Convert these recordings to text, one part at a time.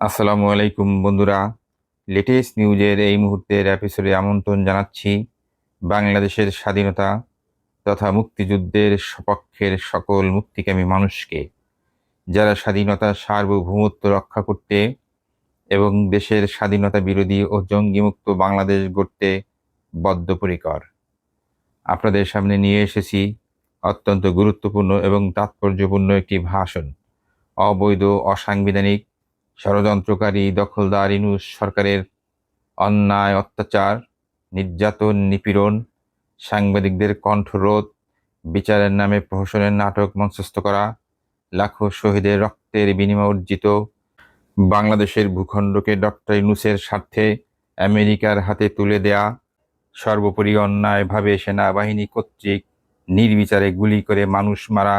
আসসালামু আলাইকুম বন্ধুরা। লেটেস্ট নিউজের এই মুহূর্তের এপিসোডে আমন্ত্রণ জানাচ্ছি বাংলাদেশের স্বাধীনতা তথা মুক্তিযুদ্ধের সপক্ষের সকল মুক্তিকামী মানুষকে। যারা স্বাধীনতার সার্বভৌমত্ব রক্ষা করতে এবং দেশের স্বাধীনতা বিরোধী ও জঙ্গিমুক্ত বাংলাদেশ গড়তে বদ্ধপরিকর। আপনাদের সামনে নিয়ে এসেছি অত্যন্ত গুরুত্বপূর্ণ এবং তাৎপর্যপূর্ণ একটি ভাষণ। অবৈধ, অসাংবিধানিক ষড়যন্ত্রকারী দখলদার ইনুস সরকারের অন্যায়, অত্যাচার, নির্যাতন, নিপীড়ন, সাংবাদিকদের কণ্ঠরোধ, বিচারের নামে প্রহসনের নাটক মঞ্চস্থ করা, লাখো শহীদের রক্তের বিনিময় অর্জিত, বাংলাদেশের ভূখণ্ডকে ডক্টর ইনুসের স্বার্থে আমেরিকার হাতে তুলে দেয়া, সর্বোপরি অন্যায়ভাবে সেনাবাহিনী কর্তৃক নির্বিচারে গুলি করে মানুষ মারা,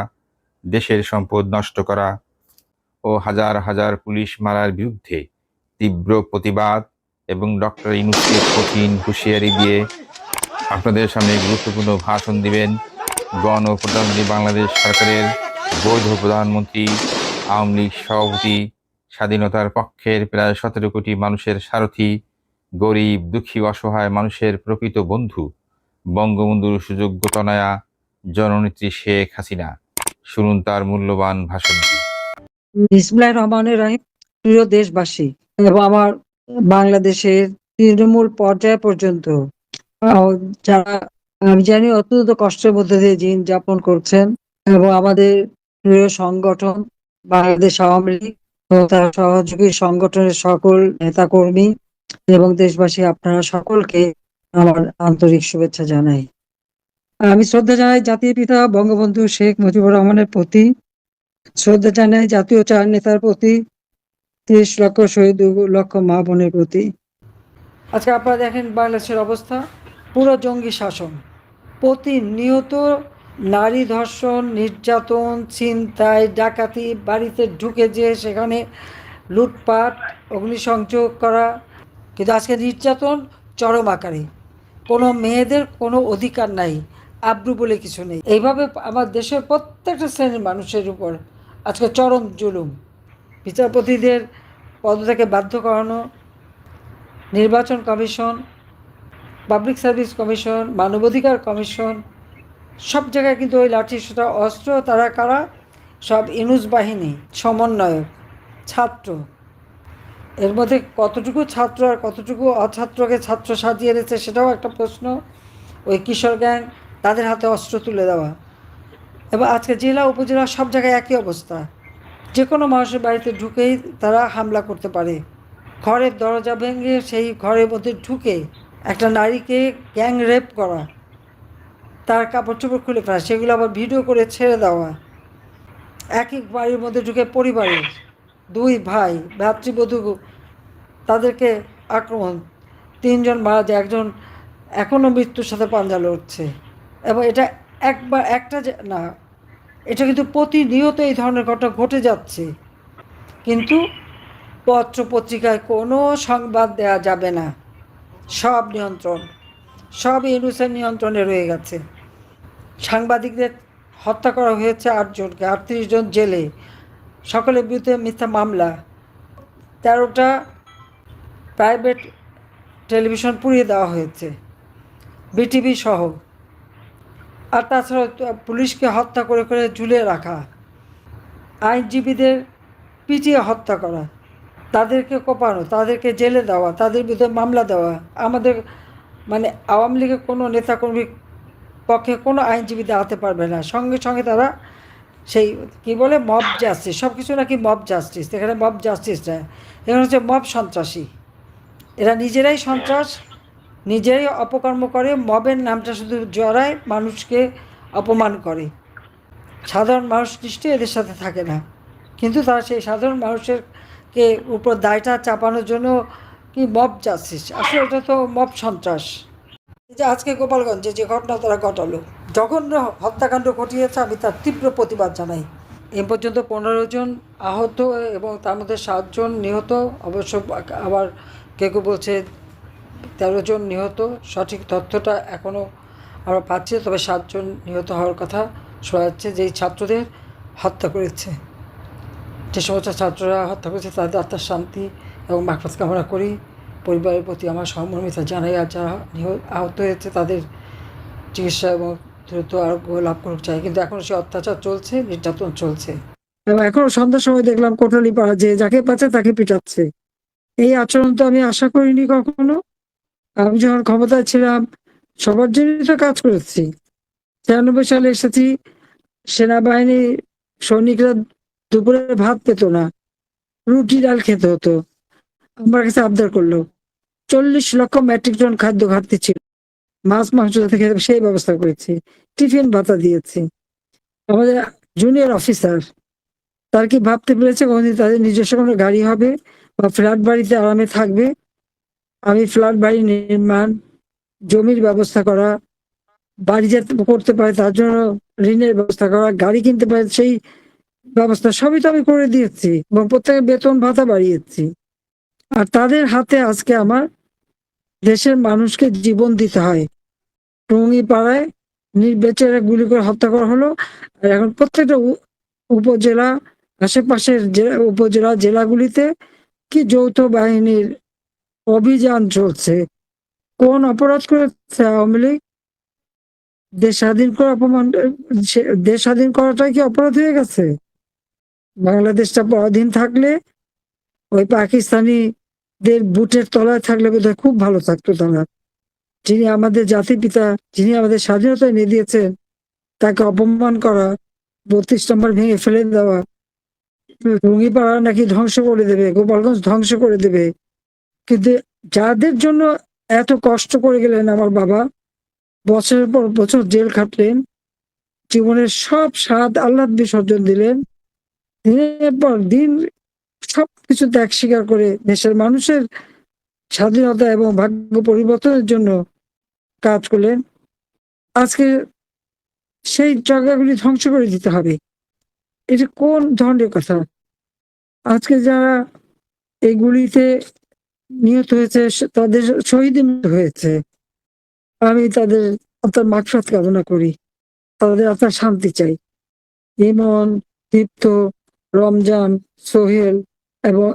দেশের সম্পদ নষ্ট করা ও হাজার হাজার পুলিশ মারার বিরুদ্ধে তীব্র প্রতিবাদ এবং ডক্টর ইনুসকে কঠিন হুঁশিয়ারি দিয়ে আপনাদের সামনে গুরুত্বপূর্ণ ভাষণ দিবেন গণ ও প্রধানমন্ত্রী বাংলাদেশ সরকারের বৈধ প্রধানমন্ত্রী, আওয়ামী লীগ সভাপতি, স্বাধীনতার পক্ষের প্রায় সতেরো কোটি মানুষের সারথি, গরিব, দুঃখী, অসহায় মানুষের প্রকৃত বন্ধু, বঙ্গবন্ধুর সুযোগ্য তনয়া, জননেত্রী শেখ হাসিনা। শুনুন তার মূল্যবান ভাষণটি বিসমুল্লাহ রহমানের রহিম, প্রিয় দেশবাসী, এবং আমার বাংলাদেশের তৃণমূল পর্যায় পর্যন্ত যারা, আমি জানি অত্যন্ত কষ্টের মধ্যে দিয়ে দিন যাপন করছেন, এবং আমাদের প্রিয় সংগঠন বাংলাদেশ আওয়ামী লীগ তার সহযোগী সংগঠনের সকল নেতাকর্মী এবং দেশবাসী, আপনারা সকলকে আমার আন্তরিক শুভেচ্ছা জানাই। আমি শ্রদ্ধা জানাই জাতির পিতা বঙ্গবন্ধু শেখ মুজিবুর রহমানের প্রতি। শ্রদ্ধা জানাই জাতীয় চার নেতার প্রতি, তিরিশ লক্ষ শহীদ লক্ষ মা বোনের প্রতি। আজকে আপনারা দেখেন বাংলাদেশের অবস্থা, পুরো জঙ্গি শাসন। প্রতিনিয়ত নারী ধর্ষণ, নির্যাতন, ছিনতাই, ডাকাতি, বাড়িতে ঢুকে যে সেখানে লুটপাট, অগ্নিসংযোগ করা, কিন্তু আজকে নির্যাতন চরম আকারে। কোনো মেয়েদের কোনো অধিকার নাই, আব্রু বলে কিছু নেই। এইভাবে আমার দেশের প্রত্যেকটা শ্রেণির মানুষের উপর আজকে চরম জুলুম। বিচারপতিদের পদ থেকে বাধ্য করানো নির্বাচন কমিশন, পাবলিক সার্ভিস কমিশন, মানবাধিকার কমিশন, সব জায়গায় কিন্তু ওই লাঠি সোটা অস্ত্র, তারা কারা? সব ইনুজ বাহিনী, সমন্বয়ক, ছাত্র। এর মধ্যে কতটুকু ছাত্র আর কতটুকু অছাত্রকে ছাত্র সাজিয়ে এনেছে সেটাও একটা প্রশ্ন। ওই কিশোর গ্যাং তাদের হাতে অস্ত্র তুলে দেওয়া। এবং আজকে জেলা, উপজেলা সব জায়গায় একই অবস্থা। যে কোনো মানুষের বাড়িতে ঢুকেই তারা হামলা করতে পারে। ঘরের দরজা ভেঙে সেই ঘরের মধ্যে ঢুকে একটা নারীকে গ্যাং রেপ করা, তার কাপড় চোপড় খুলে ফেলা, সেগুলো আবার ভিডিও করে ছেড়ে দেওয়া। একই বাড়ির মধ্যে ঢুকে পরিবারের দুই ভাই ভ্রাতৃবধূ তাদেরকে আক্রমণ, তিনজন মারা যায়, একজন এখনও মৃত্যুর সাথে পাঞ্জা লড়ছে। এবং এটা একবার, একটা না এটা কিন্তু প্রতিনিয়ত এই ধরনের ঘটনা ঘটে যাচ্ছে। কিন্তু পত্র পত্রিকায় কোনো সংবাদ দেওয়া যাবে না। সব নিয়ন্ত্রণ, সব ইউনুসের নিয়ন্ত্রণে রয়ে গেছে। সাংবাদিকদের হত্যা করা হয়েছে আটজনকে আটত্রিশ জন জেলে। সকলের বিরুদ্ধে মিথ্যা মামলা। তেরোটা প্রাইভেট টেলিভিশন পুড়িয়ে দেওয়া হয়েছে। বিটিভি সহ আর তাছাড়া পুলিশকে হত্যা করে করে ঝুলিয়ে রাখা। আইনজীবীদের পিটিয়ে হত্যা করা, তাদেরকে কোপানো, তাদেরকে জেলে দেওয়া, তাদের বিরুদ্ধে মামলা দেওয়া। আমাদের মানে আওয়ামী লীগের কোনো নেতাকর্মীর পক্ষে কোনো আইনজীবী দাঁড়াতে পারবে না। সঙ্গে সঙ্গে তারা সেই কি বলে মব জাস্টিস সব কিছু নাকি মব জাস্টিস এখানে মব জাস্টিস নয়। এখানে হচ্ছে মব সন্ত্রাসী। এরা নিজেরাই সন্ত্রাস নিজেরাই অপকর্ম করে, মবের নামটা শুধু জড়ায় মানুষকে অপমান করে। সাধারণ মানুষ নিশ্চয়ই এদের সাথে থাকে না। কিন্তু তারা সেই সাধারণ মানুষের কে উপর দায়টা চাপানোর জন্য কি মব জাস্টিস আসলে এটা তো মব সন্ত্রাস। এই যে আজকে গোপালগঞ্জে যে ঘটনা তারা ঘটালো, জঘন্য হত্যাকাণ্ড ঘটিয়েছে, আমি তার তীব্র প্রতিবাদ জানাই। এ পর্যন্ত পনেরো জন আহত এবং তার মধ্যে সাতজন নিহত। অবশ্য আবার কেউ কেউ বলছে তেরো জন নিহত। সঠিক তথ্যটা এখনও আমরা পাচ্ছি, তবে সাতজন নিহত হওয়ার কথা শোনা যাচ্ছে। যেই ছাত্রদের হত্যা করেছে, যে সমস্ত ছাত্ররা হত্যা করেছে, তাদের আত্মার শান্তি এবং মাকফাত কামনা করি। পরিবারের প্রতি আমার সহমর্মিতা জানাই, আর যারা নিহত, আহত হয়েছে, তাদের চিকিৎসা এবং দ্রুত আরোগ্য লাভ করুক চাই। কিন্তু এখনও সে অত্যাচার চলছে, নির্যাতন চলছে। এবং এখনও সন্ধ্যার সময় দেখলাম কোটালি পাড়া, যে যাকে পাচ্ছে তাকে পিটাচ্ছে। এই আচরণ তো আমি আশা করিনি কখনো। আমি যখন ক্ষমতায় ছিলাম, সবার জন্যই তো কাজ করেছি। ছিয়ানব্বই সালে এসেছি, সেনাবাহিনী সৈনিকরা দুপুরে ভাত পেত না, রুটি, ডাল খেতে হতো। আমার কাছে আবদার করল, চল্লিশ লক্ষ মেট্রিক টন খাদ্য ঘাটতি ছিল। মাছ, মাংস খেতে সেই ব্যবস্থা করেছি। টিফিন ভাতা দিয়েছি। আমাদের জুনিয়র অফিসার তার কি ভাবতে পেরেছে? কোনদিন তাদের নিজস্ব কোনো গাড়ি হবে বা ফ্ল্যাট বাড়িতে আরামে থাকবে? আমি ফ্ল্যাট বাড়ি নির্মাণ, জমির ব্যবস্থা করা, বাড়ি যাতে করতে পারে তার জন্য ঋণের ব্যবস্থা করা, গাড়ি কিনতে পারে সেই ব্যবস্থা সবই তো আমি করে দিয়েছি এবং প্রত্যেকের বেতন ভাতা বাড়িয়েছি। আর তাদের হাতে আজকে আমার দেশের মানুষকে জীবন দিতে হয়। টঙ্গি পাড়ায় নির্বিচারে গুলি করে হত্যা করা হলো। আর এখন প্রত্যেকটা উপজেলা, আশেপাশের উপজেলা জেলাগুলিতে কি যৌথ বাহিনীর অভিযান চলছে। কোন অপরাধ করেছে আওয়ামী লীগ? দেশ স্বাধীন করে অপমান দেশ স্বাধীন করাটাই কি অপরাধ হয়ে গেছে? বাংলাদেশটা পরাধীন থাকলে ওই পাকিস্তানিদের বুটের তলায় থাকলে বোধহয় খুব ভালো থাকতো তারা। যিনি আমাদের জাতির পিতা, যিনি আমাদের স্বাধীনতা এনে দিয়েছেন, তাকে অপমান করা, বত্রিশ নম্বর ভেঙে ফেলে দেওয়া, রুঙ্গিপাড়া নাকি ধ্বংস করে দেবে, গোপালগঞ্জ ধ্বংস করে দেবে কিন্তু যাদের জন্য এত কষ্ট করে গেলেন আমার বাবা, বছরের পর বছর জেল খাটলেন, জীবনের সব স্বাদ আহ্লাদ বিসর্জন দিলেন, দিনের পর দিন সব কিছু ত্যাগ স্বীকার করে দেশের মানুষের স্বাধীনতা এবং ভাগ্য পরিবর্তনের জন্য কাজ করলেন। আজকে সেই জায়গাগুলি ধ্বংস করে দিতে হবে। এটা কোন ধরনের কথা? আজকে যারা এগুলিতে নিহত হয়েছে তাদের শহীদ হয়েছে। আমি তাদের আত্মার মাকসাদ কামনা করি। তাদের আত্মার শান্তি চাই। ইমন, দীপ্ত, রমজান, সোহেল এবং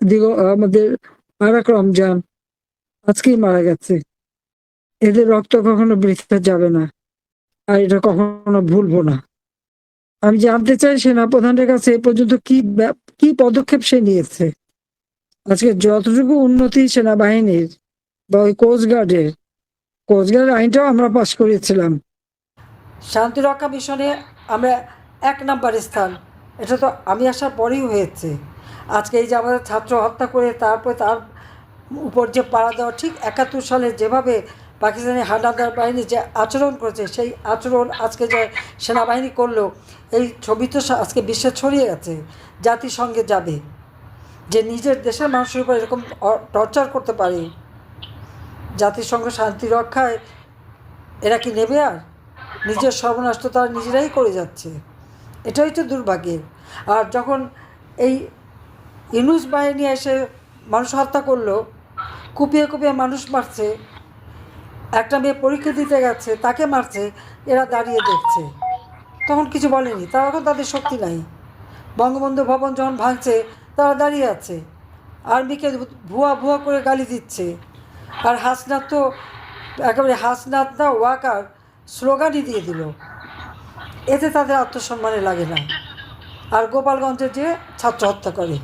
দিগ আমাদের আরাক রমজান আজকেই মারা গেছে। এদের রক্ত কখনো বৃথা যাবে না আর এটা কখনো ভুলবো না। আমি জানতে চাই সেনাপ্রধানের কাছে এ পর্যন্ত কি কি পদক্ষেপ সে নিয়েছে? আজকে যতটুকু উন্নতি সেনাবাহিনীর বা ওই কোস্টগার্ডের কোস্টগার্ড আইনটাও আমরা পাশ করিয়েছিলাম শান্তিরক্ষা মিশনে আমরা এক নাম্বার স্থান। এটা তো আমি আসার পরেই হয়েছে। আজকে এই যে আমাদের ছাত্র হত্যা করে তারপরে তার উপর যে পাড়া দেওয়া, ঠিক একাত্তর সালে যেভাবে পাকিস্তানি হানাদার বাহিনী যে আচরণ করেছে, সেই আচরণ আজকে যে সেনাবাহিনী করল, এই ছবি তো আজকে বিশ্বে ছড়িয়ে গেছে জাতিসংঘে যাবে। যে নিজের দেশের মানুষের উপর এরকম টর্চার করতে পারে জাতিসংঘ শান্তি রক্ষায় এরা কি নেবে আর? নিজের সর্বনাশ তো তারা নিজেরাই করে যাচ্ছে। এটাই তো দুর্ভাগ্যের। আর যখন এই ইনুস বাহিনী এসে মানুষ হত্যা করল, কুপিয়ে কুপিয়ে মানুষ মারছে, একটা মেয়ে পরীক্ষা দিতে গেছে, তাকে মারছে, এরা দাঁড়িয়ে দেখছে। তখন কিছু বলেনি তারা এখন তাদের শক্তি নাই। বঙ্গবন্ধু ভবন যখন ভাঙছে তারা দাঁড়িয়ে আছে। আর্মিকে ভুয়া ভুয়া করে গালি দিচ্ছে। আর হাসনাথ তো একেবারে হাসনাত না, ওয়াকার স্লোগানই দিয়ে দিল। এতে তাদের আত্মসম্মানে লাগে না। আর গোপালগঞ্জে যে ছাত্র হত্যা করে।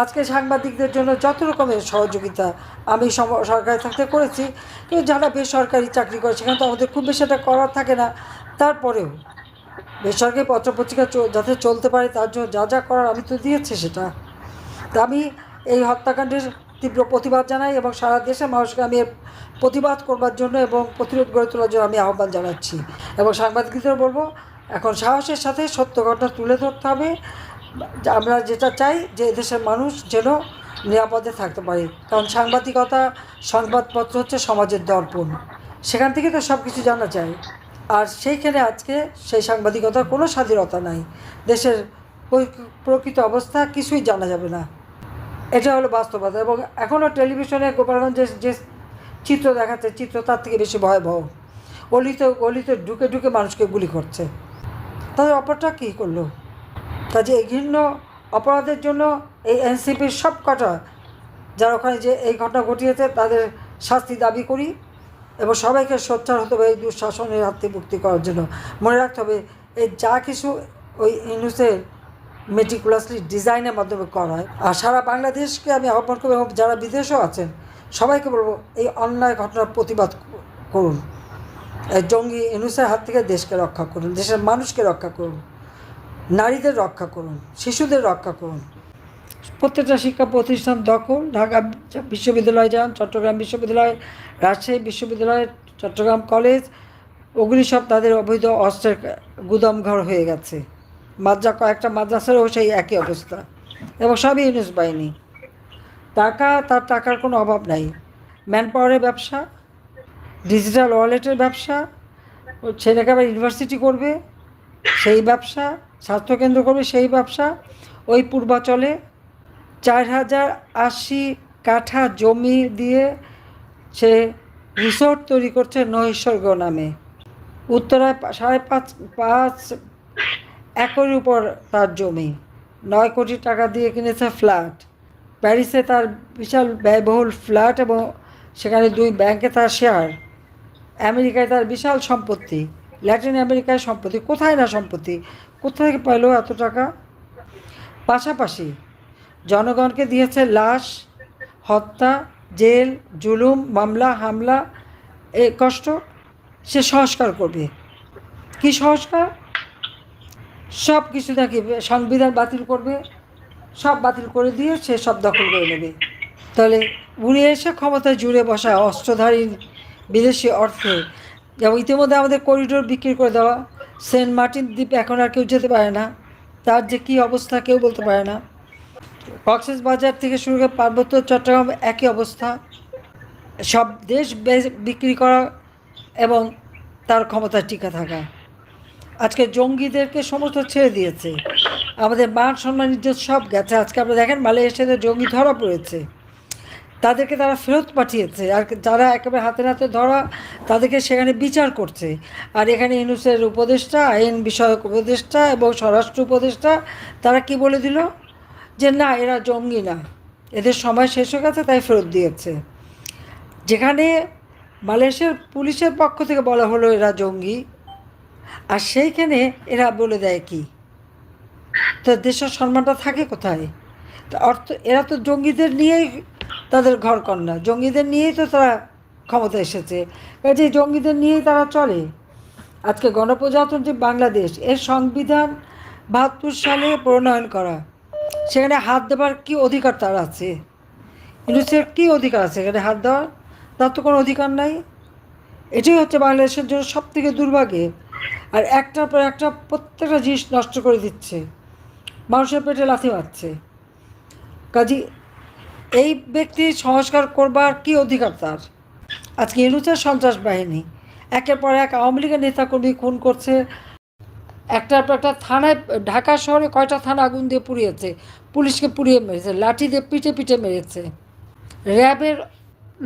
আজকে সাংবাদিকদের জন্য যত রকমের সহযোগিতা আমি সরকারি থাকতে করেছি, কিন্তু যারা বেসরকারি চাকরি করে, সেখানে তো আমাদের খুব বেশি একটা করার থাকে না। তারপরেও বেসরকারি পত্রপত্রিকা যাতে চলতে পারে তার জন্য যা যা করার আমি তো দিয়েছি সেটা। তা আমি এই হত্যাকাণ্ডের তীব্র প্রতিবাদ জানাই এবং সারা দেশের মানুষকে আমি প্রতিবাদ করবার জন্য এবং প্রতিরোধ গড়ে তোলার জন্য আমি আহ্বান জানাচ্ছি। এবং সাংবাদিকদের বলব, এখন সাহসের সাথে সত্য ঘটনা তুলে ধরতে হবে। আমরা যেটা চাই যে এদেশের মানুষ যেন নিরাপদে থাকতে পারে। কারণ সাংবাদিকতা, সংবাদপত্র হচ্ছে সমাজের দর্পণ। সেখান থেকে তো সব কিছু জানা যায়। আর সেইখানে আজকে সেই সাংবাদিকতার কোনো স্বাধীনতা নাই। দেশের প্রকৃত অবস্থা কিছুই জানা যাবে না। এটা হলো বাস্তবতা এবং এখনও টেলিভিশনে গোপালগঞ্জের যে চিত্র দেখাচ্ছে, চিত্র তার থেকে বেশি ভয়াবহ। অলিতে গলিতে ঢুকে ঢুকে মানুষকে গুলি করছে। তাদের অপরটা কী করল? কাজে এই ঘৃণ্য অপরাধের জন্য এই এনসিপির সব কটা যারা ওখানে যে এই ঘটনা ঘটিয়েছে, তাদের শাস্তি দাবি করি। এবং সবাইকে সোচ্চার হতে হবে এই দুঃশাসনের হাত থেকে করার জন্য। মনে রাখতে হবে, এই যা কিছু ওই ইনুসের মেটিকুলাসলি ডিজাইনের মাধ্যমে করা হয়, আর সারা বাংলাদেশকে আমি আহ্বান করব এবং যারা বিদেশেও আছেন, সবাইকে বলব এই অন্যায় ঘটনার প্রতিবাদ করুন। এই জঙ্গি ইনুসের হাত থেকে দেশকে রক্ষা করুন, দেশের মানুষকে রক্ষা করুন, নারীদের রক্ষা করুন, শিশুদের রক্ষা করুন। প্রত্যেকটা শিক্ষা প্রতিষ্ঠান দখল। ঢাকা বিশ্ববিদ্যালয় যান, চট্টগ্রাম বিশ্ববিদ্যালয়, রাজশাহী বিশ্ববিদ্যালয়, চট্টগ্রাম কলেজ, ওগুলি সব তাদের অবৈধ অস্ত্রের গুদাম ঘর হয়ে গেছে। মাদ্রা কয়েকটা মাদ্রাসারও সেই একই অবস্থা। এবং সবই ইউনুস বাহিনী। টাকা, তার টাকার কোনো অভাব নাই। ম্যান পাওয়ারের ব্যবসা, ডিজিটাল ওয়ালেটের ব্যবসা ছেলেকে আবার ইউনিভার্সিটি করবে, সেই ব্যবসা স্বাস্থ্যকেন্দ্র করবে, সেই ব্যবসা, ওই পূর্বাচলে চার হাজার আশি কাঠা জমি দিয়ে সে রিসোর্ট তৈরি করছে নৈসর্গ নামে। উত্তরায় সাড়ে পাঁচ পাঁচ একর উপর তার জমি। নয় কোটি টাকা দিয়ে কিনেছে ফ্ল্যাট। প্যারিসে তার বিশাল ব্যয়বহুল ফ্ল্যাট এবং সেখানে দুই ব্যাংকে তার শেয়ার। আমেরিকায় তার বিশাল সম্পত্তি। ল্যাটিন আমেরিকায় সম্পত্তি। কোথায় না সম্পত্তি? কোথায় পাইলো এত টাকা? পাশাপাশি জনগণকে দিয়েছে লাশ, হত্যা, জেল, জুলুম, মামলা, হামলা, এ কষ্ট, সে সংস্কার করবে। কি সংস্কার? সব কিছু নাকি সংবিধান বাতিল করবে। সব বাতিল করে দিয়ে সে সব দখল করে নেবে। তাহলে উড়ে এসে ক্ষমতায় জুড়ে বসা অস্ত্রধারী বিদেশি অর্থে, যেমন ইতিমধ্যে আমাদের করিডোর বিক্রি করে দেওয়া, সেন্ট মার্টিন দ্বীপ এখন আর কেউ যেতে পারে না। তার যে কী অবস্থা কেউ বলতে পারে না। কক্সেস বাজার থেকে শুরু করে পার্বত্য চট্টগ্রাম একই অবস্থা। সব দেশ বিক্রি করা এবং তার ক্ষমতা টিকা থাকা। আজকে জঙ্গিদেরকে সমস্ত ছেড়ে দিয়েছে। আমাদের মান সম্মান ইজ্জত সব গেছে। আজকে আপনারা দেখেন, মালয়েশিয়াতে জঙ্গি ধরা পড়েছে। তাদেরকে তারা ফেরত পাঠিয়েছে। আর যারা একেবারে হাতে হাতে ধরা, তাদেরকে সেখানে বিচার করছে। আর এখানে ইউনুসের উপদেষ্টা, আইন বিষয়ক উপদেষ্টা এবং স্বরাষ্ট্র উপদেষ্টা, তারা কি বলে দিল? যে না, এরা জঙ্গি না। এদের সময় শেষ হয়ে গেছে, তাই ফেরত দিয়েছে। যেখানে মালয়েশিয়ার পুলিশের পক্ষ থেকে বলা হলো এরা জঙ্গি, আর সেইখানে এরা বলে দেয় কি, তো দেশের সম্মানটা থাকে কোথায়? তা অর্থ, এরা তো জঙ্গিদের নিয়েই তাদের ঘর কন্যা জঙ্গিদের নিয়েই তো তারা ক্ষমতা এসেছে। কাজে জঙ্গিদের নিয়েই তারা চলে। আজকে গণপ্রজাতন্ত্রী বাংলাদেশ, এর সংবিধান বাহাত্তর সালে প্রণয়ন করা। সেখানে হাত দেওয়ার কি অধিকার তার আছে? ইউনিসেফ কী অধিকার আছে এখানে হাত দেওয়ার? তার তো কোনো অধিকার নাই। এটাই হচ্ছে বাংলাদেশের জন্য সব থেকে দুর্ভাগ্যের আর একটার পর একটা প্রত্যেকটা জিনিস নষ্ট করে দিচ্ছে। মানুষের পেটে লাথি মারছে। কাজী, এই ব্যক্তি সংস্কার করবার কি অধিকার তার? আজকে ইউনুসের সন্ত্রাস বাহিনী, একের পর এক আওয়ামী লীগের নেতাকর্মী খুন করছে একটার পর একটা থানায়, ঢাকা শহরে কয়টা থানা আগুন দিয়ে পুড়িয়েছে? পুলিশকে পুড়িয়ে মেরেছে, লাঠি দিয়ে পিটে পিটে মেরেছে, র্যাবের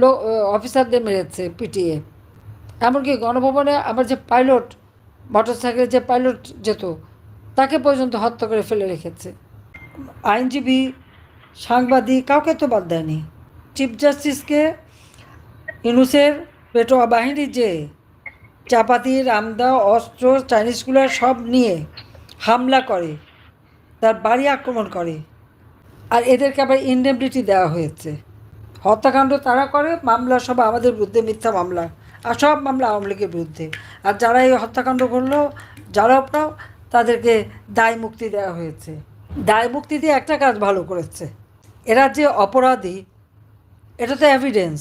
লো অফিসারদের মেরেছে পিটিয়ে। এমনকি গণভবনে আমার যে পাইলট, মোটরসাইকেলে যে পাইলট যেত, তাকে পর্যন্ত হত্যা করে ফেলে রেখেছে। আইনজীবী, সাংবাদিক, কাউকে তো বাদ দেয়নি। চিফ জাস্টিসকে ইউনুসের পেটোয়া বাহিনী যে চাপাতি, রামদা, অস্ত্র চাইনিজগুলো সব নিয়ে হামলা করে, তার বাড়ি আক্রমণ করে। আর এদেরকে আবার ইনডেমনিটি দেওয়া হয়েছে। হত্যাকাণ্ড তারা করে, মামলা সব আমাদের বিরুদ্ধে, মিথ্যা মামলা। আর সব মামলা আওয়ামী লীগের বিরুদ্ধে। আর যারা এই হত্যাকাণ্ড করল, যারা আপনার তাদেরকে দায় মুক্তি দেওয়া হয়েছে। দায় মুক্তি দিয়ে একটা কাজ ভালো করেছে। এরা যে অপরাধী, এটা তো এভিডেন্স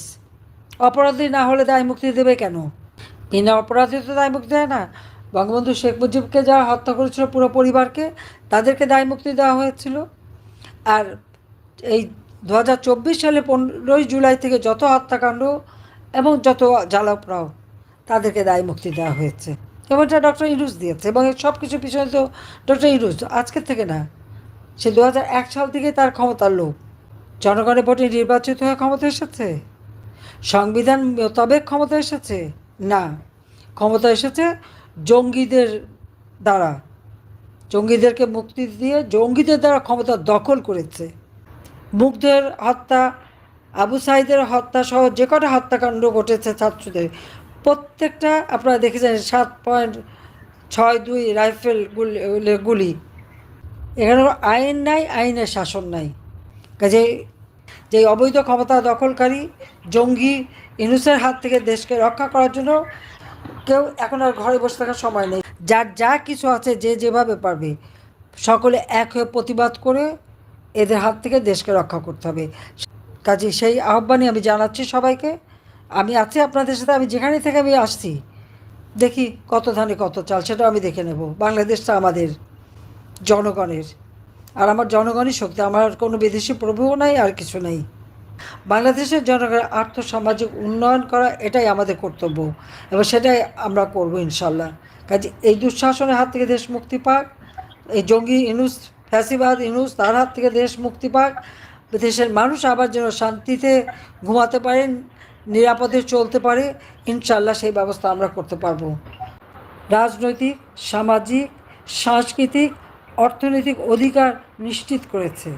অপরাধী না হলে দায় মুক্তি দেবে কেন? বিনা অপরাধী তো দায় মুক্তি দেয় না। বঙ্গবন্ধু শেখ মুজিবকে যারা হত্যা করেছিল পুরো পরিবারকে, তাদেরকে দায় মুক্তি দেওয়া হয়েছিল। আর এই দু হাজার চব্বিশ সালে পনেরোই জুলাই থেকে যত হত্যাকাণ্ড এবং যত জ্বালাপড়াও তাদেরকে দায় মুক্তি দেওয়া হয়েছে। এবং এটা ডক্টর ইরুজ দিয়েছে, এবং সব কিছু পিছনে তো ডক্টর ইরুজ, আজকের থেকে না, সে দু এক সাল থেকে তার ক্ষমতার লোক। জনগণের ভোটে নির্বাচিত হয়ে ক্ষমতা এসেছে। সংবিধান মোতাবেক ক্ষমতা এসেছে। না, ক্ষমতা এসেছে জঙ্গিদের দ্বারা। জঙ্গিদেরকে মুক্তি দিয়ে জঙ্গিদের দ্বারা ক্ষমতা দখল করেছে। মুগ্ধের হত্যা, আবু সাইদের হত্যা সহ যে কটা হত্যাকাণ্ড ঘটেছে ছাত্রদের, প্রত্যেকটা আপনারা দেখেছেন সাত পয়েন্ট ছয় দুই রাইফেল গুলি এখানে আইন নাই, আইনের শাসন নাই। কাজে যে অবৈধ ক্ষমতা দখলকারী জঙ্গি ইনুসের হাত থেকে দেশকে রক্ষা করার জন্য কেউ এখন আর ঘরে বসে থাকার সময় নেই। যার যা কিছু আছে যে যেভাবে পারবে, সকলে এক হয়ে প্রতিবাদ করে এদের হাত থেকে দেশকে রক্ষা করতে হবে। কাজে সেই আহ্বানই আমি জানাচ্ছি সবাইকে। আমি আছি আপনাদের সাথে, আমি যেখানে থেকে আমি আসছি, দেখি কত ধানে কত চাল, সেটাও আমি দেখে নেব। বাংলাদেশটা আমাদের জনগণের আর আমার জনগণই শক্তি। আমার কোনো বিদেশি প্রভুও নাই, আর কিছু নেই। বাংলাদেশের জনগণের আর্থসামাজিক উন্নয়ন করা এটাই আমাদের কর্তব্য, এবং সেটাই আমরা করব ইনশাল্লাহ। কাজে এই দুঃশাসনের হাত থেকে দেশ মুক্তি পাক, এই জঙ্গি ইনুস, ফ্যাসিবাদ ইনুস, তার হাত থেকে দেশ মুক্তি পাক। দেশের মানুষ আবার যেন শান্তিতে ঘুমাতে পারেন নিরাপদে চলতে পারে, ইনশাল্লাহ সেই ব্যবস্থা আমরা করতে পারব। রাজনৈতিক, সামাজিক, সাংস্কৃতিক অর্থনৈতিক অধিকার নিশ্চিত করেছে।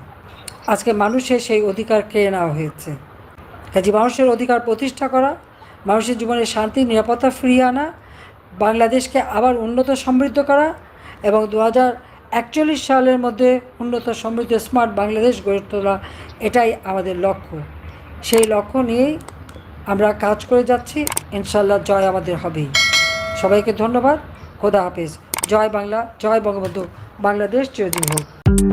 আজকে মানুষের সেই অধিকার কেড়ে নেওয়া হয়েছে? কাজে মানুষের অধিকার প্রতিষ্ঠা করা, মানুষের জীবনে শান্তি, নিরাপত্তা ফিরিয়ে আনা, বাংলাদেশকে আবার উন্নত সমৃদ্ধ করা এবং দু হাজার একচল্লিশ সালের মধ্যে উন্নত সমৃদ্ধ স্মার্ট বাংলাদেশ গড়ে তোলা, এটাই আমাদের লক্ষ্য। সেই লক্ষ্য নিয়েই আমরা কাজ করে যাচ্ছি। ইনশাল্লাহ জয় আমাদের হবেই। সবাইকে ধন্যবাদ। খোদা হাফেজ। জয় বাংলা, জয় বঙ্গবন্ধু। বাংলাদেশ চিরদিন হোক